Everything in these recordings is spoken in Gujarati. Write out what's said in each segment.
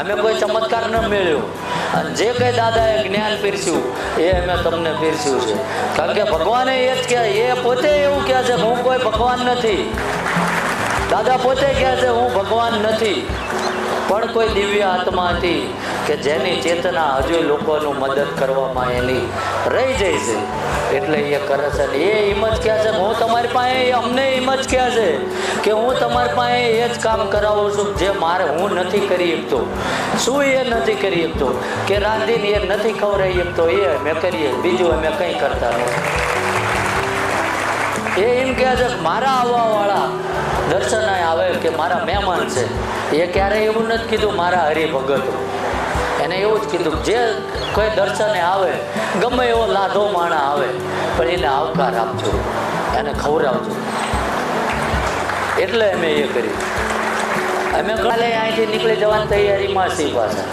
અમે કોઈ ચમત્કાર ન મેળ્યો અને જે કંઈ દાદાએ જ્ઞાન પીરસ્યું, એ અમે તમને પીરસ્યું છે. કારણ કે ભગવાને એ જ કહે, એ પોતે એવું કહે છે હું કોઈ ભગવાન નથી. દાદા પોતે કહે છે, હું ભગવાન નથી. પણ કોઈ દિવ્ય આત્મા હતી. કે જેની ચેતના હજુ લોકોનું મદદ કરવામાં એની રહી જાય છે. એટલે એ કરે છે ને, એ એમ જ કહે છે, હું તમારી પાસે, અમને એમ જ કહે છે કે હું તમારી પાસે એ જ કામ કરાવું છું, જે મારે હું નથી કરી શકતો. શું એ નથી કરી શકતો? કે રાંધીને એ નથી ખવડાવી શકતો, એ અમે કરીએ, બીજું અમે કંઈ કરતા નથી. એ એમ કહે છે, મારા આવવાવાળા દર્શનાય આવે કે મારા મહેમાન છે. એ ક્યારેય એવું નથી કીધું, મારા હરિભગતો. એને એવું જ કીધું જે કોઈ દર્શને આવે, ગમે એવો લાધો માણા આવે, પણ એને આવકાર આપજો, એને ખવડાવજો. એટલે અમે એ કર્યું અમે કાલે અહીંથી નીકળી જવાની તૈયારીમાં છીએ પાછા.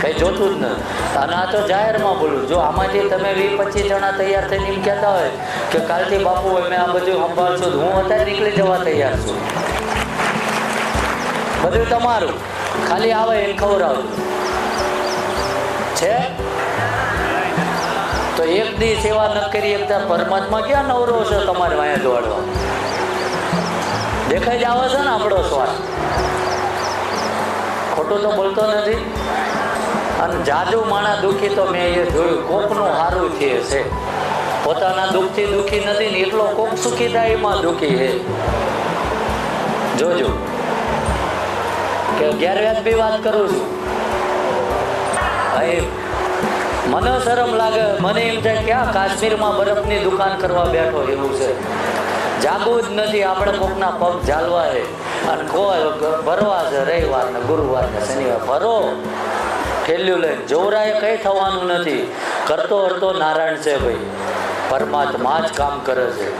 કંઈ જોતું જ નથી. અને આ તો જાહેરમાં બોલું જો આમાંથી તમે વીસ પચીસ જણા તૈયાર થઈને એમ કહેતા હોય કે કાલથી બાપુ અમે આ બધું સંભાળશું, હું અત્યારે નીકળી જવા તૈયાર છું. બધું તમારું. ખાલી આવે એને ખવડાવજો. છે? તો એક દી સેવા ન કરી એકતા પરમાત્મા ક્યાં નવરો છે તમારે વાયા દોડવા? દેખાઈ જ આવે છે ને આપણો સ્વાર્થ ખોટું તો બોલતો નથી. અને જાજુ માણા દુઃખી તો મેં એ જોયું, કોકનું સારું છે છે. પોતાના દુઃખથી દુઃખી નથી ને એટલો કોક સુખી થાય એમાં દુઃખી છે. જોજો. કે ગેરવ્યાજબી વાત કરું છું. અહીં મને શરમ લાગે, મને એમ થાય, ક્યાં કાશ્મીરમાં બરફની દુકાન કરવા બેઠો એવું છે? જાગવું જ નથી, આપણે કોકના પગ ઝાલવા છે. અને કોઈ ભરવા છે રવિવાર ને ગુરુવાર ને શનિવાર. ભરો ઠેલ્યું લઈને. જોવરાએ કંઈ થવાનું નથી. કરતો હરતો નારાયણ છે ભાઈ. પરમાત્મા જ કામ કરે છે.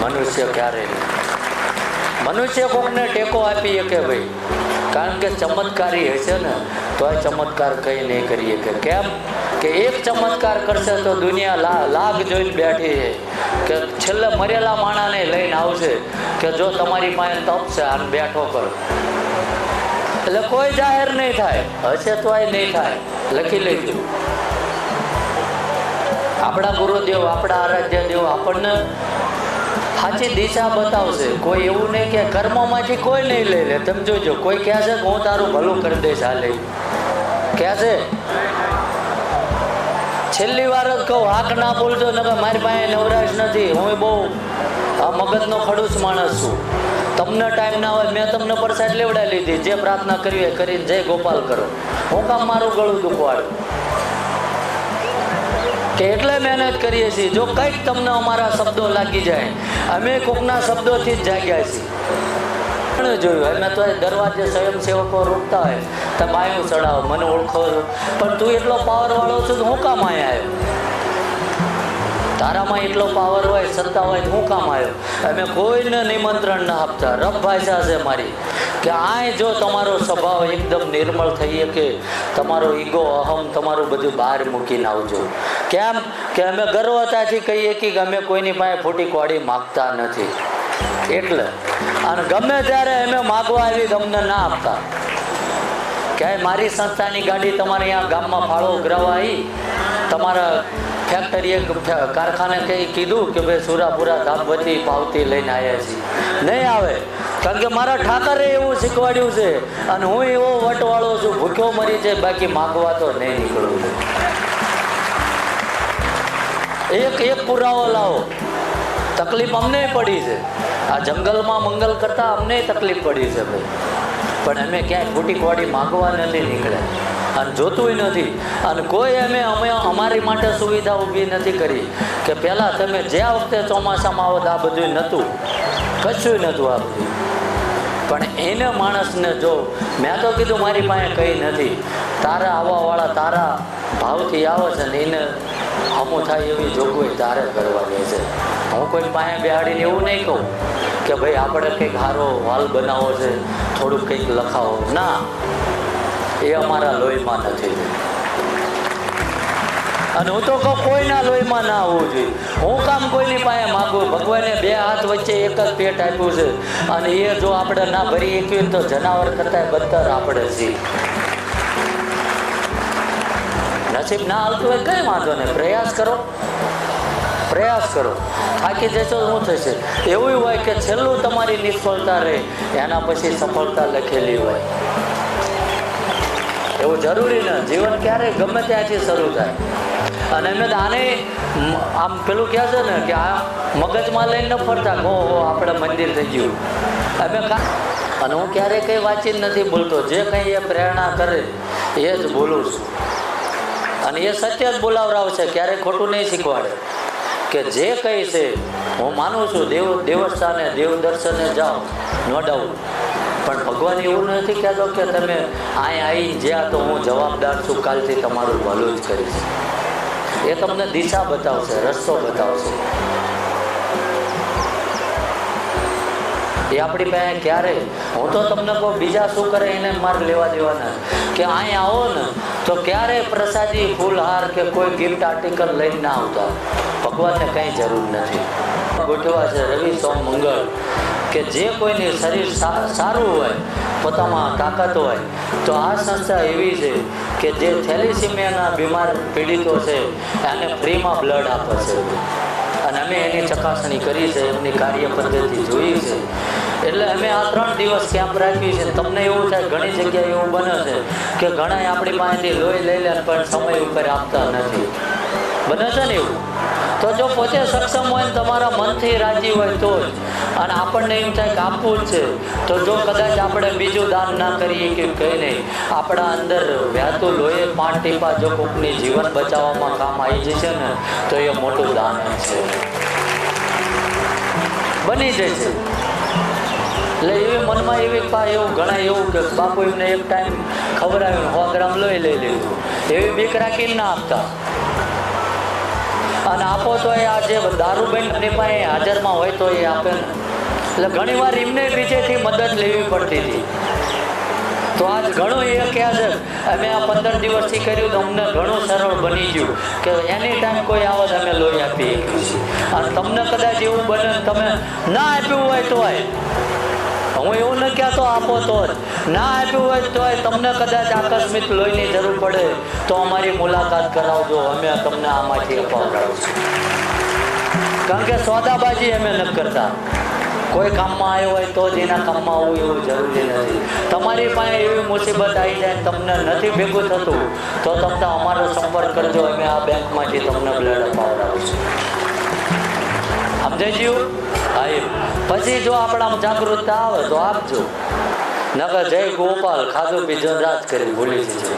મનુષ્ય ક્યારે નહીં. મનુષ્ય કોકને ટેકો આપી શકે ભાઈ? કારણ કે ચમત્કારી હશે ને, તો આ ચમત્કાર કંઈ નહીં કરી શકે કેમ? કે એક ચમત્કાર કરશે તો દુનિયા લા, લાગ જોઈને બેઠી છે. કે છેલ્લે મરેલા માણાને લઈને આવશે કે જો તમારી પાસે તપ છે આમ બેઠો કરો. એટલે કોઈ જાહેર નહીં થાય. હશે તો એ નહીં થાય. લખી લેજો. આપણા ગુરુદેવ, આપણા આરાધ્ય દેવ આપણને સાચી દિશા બતાવશે. કોઈ એવું નહીં કે કર્મોમાંથી કોઈ નહીં લઈ લે. તમે જોજો, કોઈ કહે છે હું તારું ભલું કરી દઈશ હાલે. કહે છે છેલ્લી વાર જ કહું, હાક ના બોલજો ને મારી પાસે નવરાશ નથી. હું બહુ આ મગજનો ખડૂસ માણસ છું. તમને ટાઈમ ના હોય, મેં તમને પ્રસાદ લેવડાવી લીધી. જે પ્રાર્થના કરવી એ કરીને જય ગોપાલ કરો. હું કામ મારું ગળું દુખવાડું? કે એટલે મહેનત કરીએ છીએ. જો કંઈક તમને અમારા શબ્દો લાગી જાય, અમે કોકના શબ્દોથી જ જાગ્યા છીએ. જોયું? અમે તો દરવાજે સ્વયંસેવકો રોકતા હોય. તો બાયું ચડાવો, મને ઓળખો છો. પણ તું એટલો પાવરવાળો છું તો હું કામ આવ્યો? તારામાં એટલો પાવર હોય, સત્તા હોય હું કામ આવ્યો? અમે કોઈને નિમંત્રણ ના આપતા. રબ ભાષા છે મારી. કે આય જો તમારો સ્વભાવ એકદમ નિર્મળ થઈ શકે તમારો ઈગો અહમ તમારું બધું બહાર મૂકીને આવજો. કેમ કે અમે ગર્વતાથી કહીએ કે અમે કોઈની પાસે ફૂટી કોડી માગતા નથી. એટલે, અને ગમે ત્યારે અમે માગવા આવી તમને ના આપતા. ક્યાંય મારી સંસ્થાની ગાડી તમારે અહીંયા ગામમાં ફાળો ઉઘરાવા આવી તમારા ફેક્ટરીએ કારખાને કંઈ કીધું કે ભાઈ સુરાપુરા ધામવતી પાવતી લઈને આવ્યા છીએ? નહીં આવે. કારણ કે મારા ઠાકરે એવું શીખવાડ્યું છે. અને હું એવો વટવાળો છું, ભૂખ્યો મરી છે બાકી માગવા તો નહીં નીકળવું એક એક પુરાવો લાવો. તકલીફ અમને પડી છે. આ જંગલમાં મંગલ કરતાં અમને તકલીફ પડી છે ભાઈ. પણ અમે ક્યાંય ખોટી કોડી માગવા નથી નીકળ્યા. અને જોતું નથી. અને કોઈ અમે અમે અમારી માટે સુવિધા ઊભી નથી કરી. કે પહેલાં તમે જ્યાં વખતે ચોમાસામાં આવો તો આ બધું નહોતું. કશું નહોતું આ બધું પણ એને માણસને જો મેં તો કીધું મારી પાસે કંઈ નથી. તારા આવવાવાળા તારા ભાવથી આવે છે ને એને હમું થાય એવી જોગવાઈ તારે કરવાની છે. હું કોઈ પાસે બેહાડીને એવું નહીં કહું કે ભાઈ આપણે કંઈક સારો વાલ બનાવો છે, થોડુંક કંઈક લખાવો. ના, એ અમારા લોહીમાં નથી. અને હું તો કહું કોઈના લોહીમાં ના હોવું જોઈએ. હું કામ કોઈની પાસે માગું? ભગવાને બે હાથ વચ્ચે એક જ પેટ આપ્યું છે. અને એ જો આપણે ના ભરી શકીએ તો જનાવર કરતાં બદતર આપણે છીએ. નસીબ ના આવતું હોય કઈ વાંધો નહીં. પ્રયાસ કરો. પ્રયાસ કરો. થાકી જશો શું થશે? એવું હોય કે છેલ્લું તમારી નિષ્ફળતા રહે, એના પછી સફળતા લખેલી હોય. એવું જરૂરી ન, જીવન ક્યારેય ગમે ત્યાંથી શરૂ થાય. અને એમ આને આમ પેલું કહે છે ને કે આ મગજમાં લઈને ન ફરતા કહો હો આપણે મંદિર થઈ ગયું. અમે કા અને હું ક્યારેય કંઈ વાંચી નથી બોલતો જે કંઈ એ પ્રેરણા કરે, એ જ બોલું છું. અને એ સત્ય જ બોલાવરાવશે ક્યારેય ખોટું નહીં શીખવાડે. કે જે કંઈ છે, હું માનું છું, દેવ, દેવસ્થાને દેવ દર્શને જાઓ, નો ડાઉટ પણ ભગવાન એવું નથી કહેતો કે તમે અહીં આવી જ્યાં તો હું જવાબદાર છું, કાલથી તમારું ભલું જ કરીશ. એ તમને દિશા બતાવશે, રસ્તો બતાવશે. એ આપણી પાસે ક્યારે હું તો તમને કહું બીજા શું કરે એને માર્ગ લેવા દેવાના. કે અહીંયા આવો ને, તો ક્યારેય પ્રસાદી, ફૂલહાર કે કોઈ ગિફ્ટ આર્ટિકલ લઈને ના આવતા. ભગવાનને કંઈ જરૂર નથી. ગોઠવા છે રવિ, સોમ, મંગળ, કે જે કોઈની શરીર સારું હોય, પોતામાં તાકાત હોય, તો આ સંસ્થા એવી છે કે જે થેલિસિમિયાના બીમાર પીડિતો છે, એને ફ્રીમાં બ્લડ આપે છે. અને અમે એની ચકાસણી કરી છે, એમની કાર્ય પદ્ધતિ જોઈ છે. એટલે અમે આ ત્રણ દિવસ કેમ્પ રાખ્યું છે. તમને એવું થાય, ઘણી જગ્યાએ એવું બને છે કે ઘણા આપણી પાસેથી લોહી લઈ લે, પણ સમય ઉપર આપતા નથી. બને છે ને એવું? તો જો પોતે સક્ષમ હોય ને તમારા મનથી રાજી હોય તો જ. અને આપણને એમ થાય કે આપવું જ છે. તો જો કદાચ આપણે બીજું દાન ના કરીએ કે કંઈ નહીં. આપણા અંદર વ્યાતું લોહી પાંચ ટીપા જો કોકની જીવન બચાવવામાં કામ આવી જશે ને, તો એ મોટું દાન છે. બની જશે એટલે એવી મનમાં એવી એવું ઘણા એવું કે બાપુ એમને એક ટાઈમ ખવડાવ્યું સો ગ્રામ લોહી લઈ લીધું. એવી બીક રાખીને ના આપતા? અને આપો તો એ આજે દારૂબેન પાસે હાજરમાં હોય તો એ આપે ને. એટલે ઘણીવાર એમને બીજેથી મદદ લેવી પડતી હતી. તો આજ ઘણું એ કહે છે, અમે આ પંદર દિવસથી કર્યું તો અમને ઘણું સરળ બની ગયું કે એની ટાઈમ કોઈ આવત અમે લોહી આપી શકીએ અને તમને કદાચ એવું બને તમે ના આપ્યું હોય તોય. હું એવું ન કહેતો આપો તો જ. ના આપ્યું હોય તો તમને કદાચ આકસ્મિક લોહીની જરૂર પડે તો અમારી મુલાકાત કરાવજો. અમે તમને આમાંથી અપાવડાવશું કારણ કે સોદાબાજી અમે ન કરતા. કોઈ કામમાં આવ્યો હોય તો જ એના કામમાં આવવું એવું જરૂરી નથી. તમારી પાસે એવી મુસીબત આવી જાય તમને નથી ભેગું થતું, તો તમને અમારો સંપર્ક કરજો, અમે આ બેંકમાંથી તમને બ્લડ અપાવડાવીશું સમજાઈ ગયું? હા પછી જો આપણામાં જાગૃતતા આવે તો આપજો. નકર જય ગોપાલ, ખાધું બીજો રાજ કરી ભૂલી જજો.